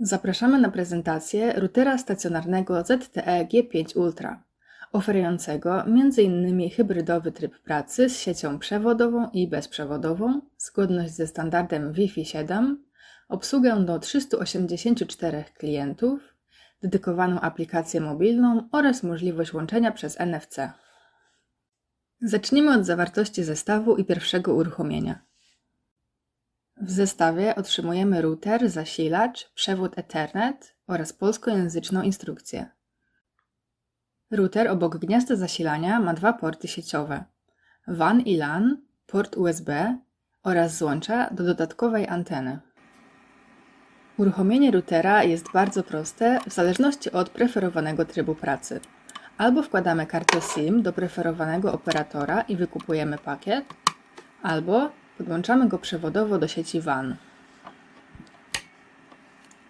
Zapraszamy na prezentację routera stacjonarnego ZTE G5 Ultra, oferującego m.in. hybrydowy tryb pracy z siecią przewodową i bezprzewodową, zgodność ze standardem Wi-Fi 7, obsługę do 384 klientów, dedykowaną aplikację mobilną oraz możliwość łączenia przez NFC. Zacznijmy od zawartości zestawu i pierwszego uruchomienia. W zestawie otrzymujemy router, zasilacz, przewód Ethernet oraz polskojęzyczną instrukcję. Router obok gniazda zasilania ma dwa porty sieciowe: WAN i LAN, port USB oraz złącza do dodatkowej anteny. Uruchomienie routera jest bardzo proste w zależności od preferowanego trybu pracy. Albo wkładamy kartę SIM do preferowanego operatora i wykupujemy pakiet, albo podłączamy go przewodowo do sieci WAN.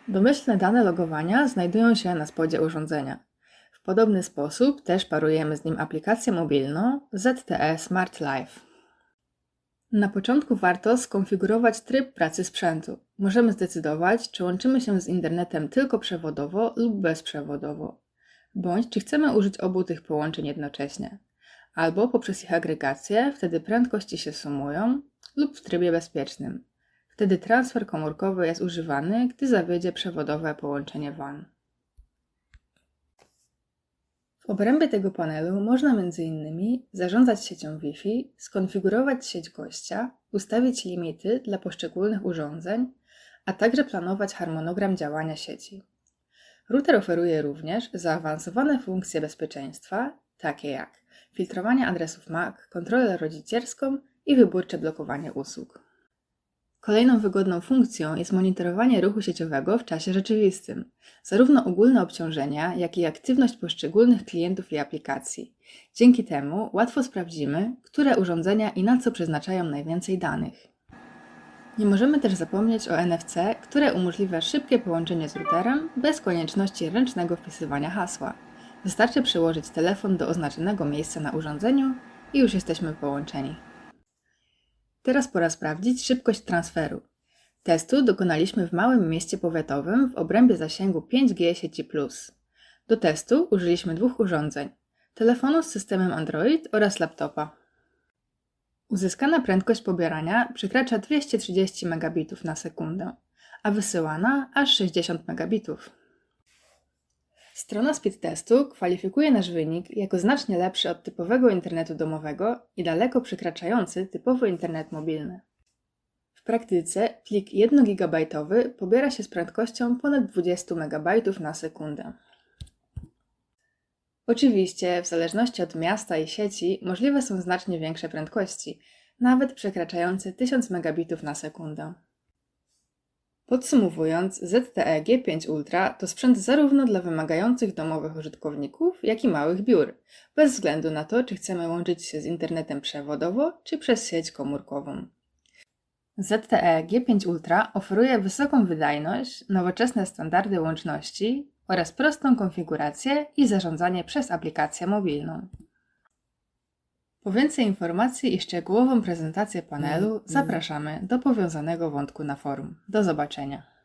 Domyślne dane logowania znajdują się na spodzie urządzenia. W podobny sposób też parujemy z nim aplikację mobilną ZTE Smart Life. Na początku warto skonfigurować tryb pracy sprzętu. Możemy zdecydować, czy łączymy się z internetem tylko przewodowo lub bezprzewodowo, bądź czy chcemy użyć obu tych połączeń jednocześnie, albo poprzez ich agregację, wtedy prędkości się sumują, lub w trybie bezpiecznym. Wtedy transfer komórkowy jest używany, gdy zawiedzie przewodowe połączenie WAN. W obrębie tego panelu można m.in. zarządzać siecią Wi-Fi, skonfigurować sieć gościa, ustawić limity dla poszczególnych urządzeń, a także planować harmonogram działania sieci. Router oferuje również zaawansowane funkcje bezpieczeństwa, takie jak filtrowanie adresów MAC, kontrolę rodzicielską i wyborcze blokowanie usług. Kolejną wygodną funkcją jest monitorowanie ruchu sieciowego w czasie rzeczywistym, zarówno ogólne obciążenia, jak i aktywność poszczególnych klientów i aplikacji. Dzięki temu łatwo sprawdzimy, które urządzenia i na co przeznaczają najwięcej danych. Nie możemy też zapomnieć o NFC, które umożliwia szybkie połączenie z routerem bez konieczności ręcznego wpisywania hasła. Wystarczy przyłożyć telefon do oznaczonego miejsca na urządzeniu i już jesteśmy połączeni. Teraz pora sprawdzić szybkość transferu. Testu dokonaliśmy w małym mieście powiatowym w obrębie zasięgu 5G sieci Plus. Do testu użyliśmy dwóch urządzeń: telefonu z systemem Android oraz laptopa. Uzyskana prędkość pobierania przekracza 230 megabitów na sekundę, a wysyłana aż 60 megabitów. Strona speed testu kwalifikuje nasz wynik jako znacznie lepszy od typowego internetu domowego i daleko przekraczający typowy internet mobilny. W praktyce plik 1 GB pobiera się z prędkością ponad 20 MB na sekundę. Oczywiście, w zależności od miasta i sieci, możliwe są znacznie większe prędkości, nawet przekraczające 1000 Mbit na sekundę. Podsumowując, ZTE G5 Ultra to sprzęt zarówno dla wymagających domowych użytkowników, jak i małych biur, bez względu na to, czy chcemy łączyć się z internetem przewodowo, czy przez sieć komórkową. ZTE G5 Ultra oferuje wysoką wydajność, nowoczesne standardy łączności oraz prostą konfigurację i zarządzanie przez aplikację mobilną. Po więcej informacji i szczegółową prezentację panelu zapraszamy do powiązanego wątku na forum. Do zobaczenia.